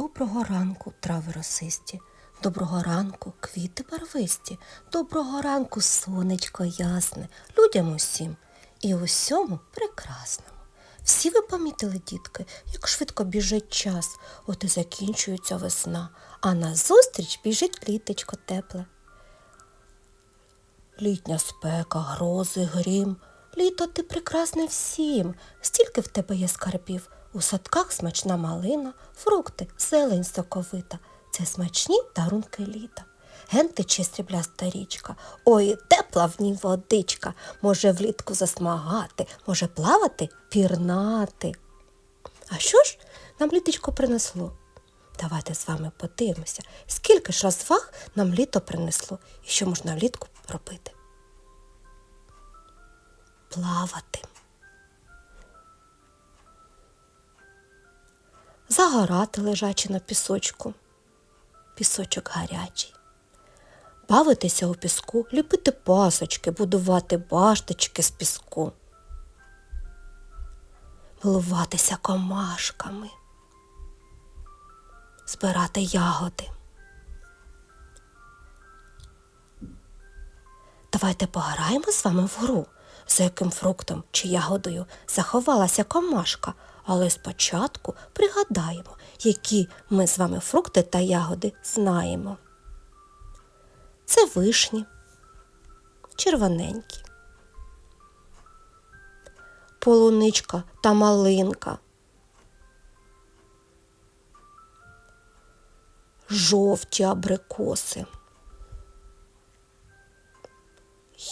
Доброго ранку, трави росисті, доброго ранку, квіти барвисті, доброго ранку, сонечко ясне, людям усім і усьому прекрасному. Всі ви помітили, дітки, як швидко біжить час, от і закінчується весна, а назустріч біжить літечко тепле. Літня спека, грози, грім. Літо ти прекрасне всім. Стільки в тебе є скарбів. У садках смачна малина, фрукти, зелень соковита. Це смачні дарунки літа. Ген тече срібляста річка. Ой, тепла в ній водичка. Може влітку засмагати, може плавати, пірнати. А що ж нам літочко принесло? Давайте з вами подивимося, скільки ж розваг нам літо принесло і що можна влітку робити. Плавати. Загорати лежачи на пісочку. Пісочок гарячий. Бавитися у піску, ліпити пасочки, будувати башточки з піску. Милуватися комашками збирати ягоди. Давайте пограємо з вами в гру, за яким фруктом чи ягодою заховалася комашка, але спочатку пригадаємо, які ми з вами фрукти та ягоди знаємо. Це вишні, червоненькі, полуничка та малинка. жовті абрикоси,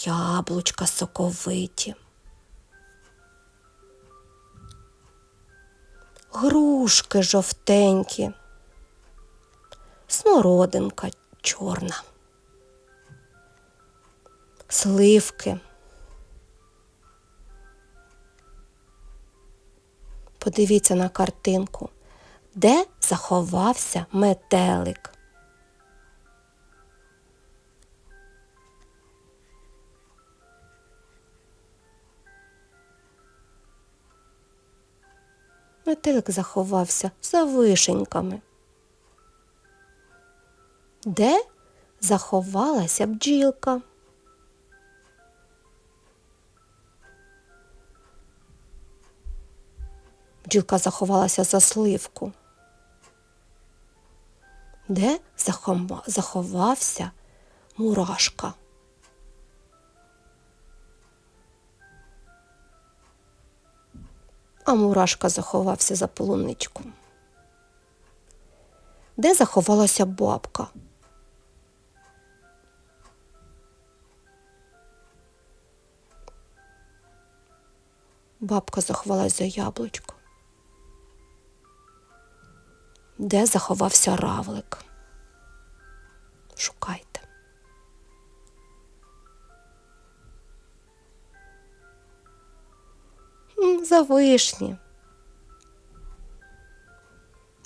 яблучка соковиті, грушки жовтенькі, смородинка чорна, сливки. Подивіться на картинку де заховався метелик. Метелик заховався за вишеньками. Де заховалася бджілка? Бджілка заховалася за сливку. Де заховався мурашка? А мурашка заховався за полуничку. Де заховалася бабка? Бабка заховалась за яблучко. Де заховався равлик? Шукайте. За вишні.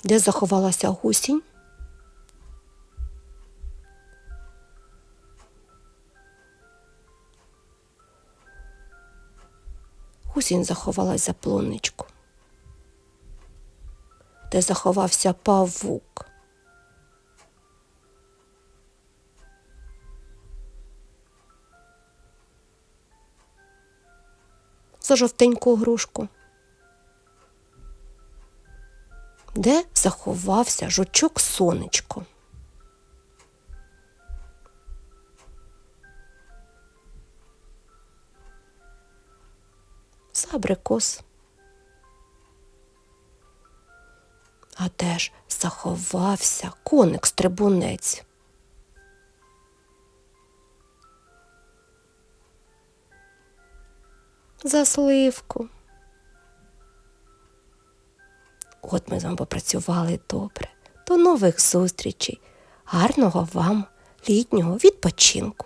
Де заховалася гусінь? Гусінь заховалась за плоничку де заховався павук. За жовтеньку грушку. Де заховався жучок сонечко? За абрикос. А де ж заховався коник стрибунець? За сливку. От ми з вами попрацювали добре. До нових зустрічей. Гарного вам літнього відпочинку!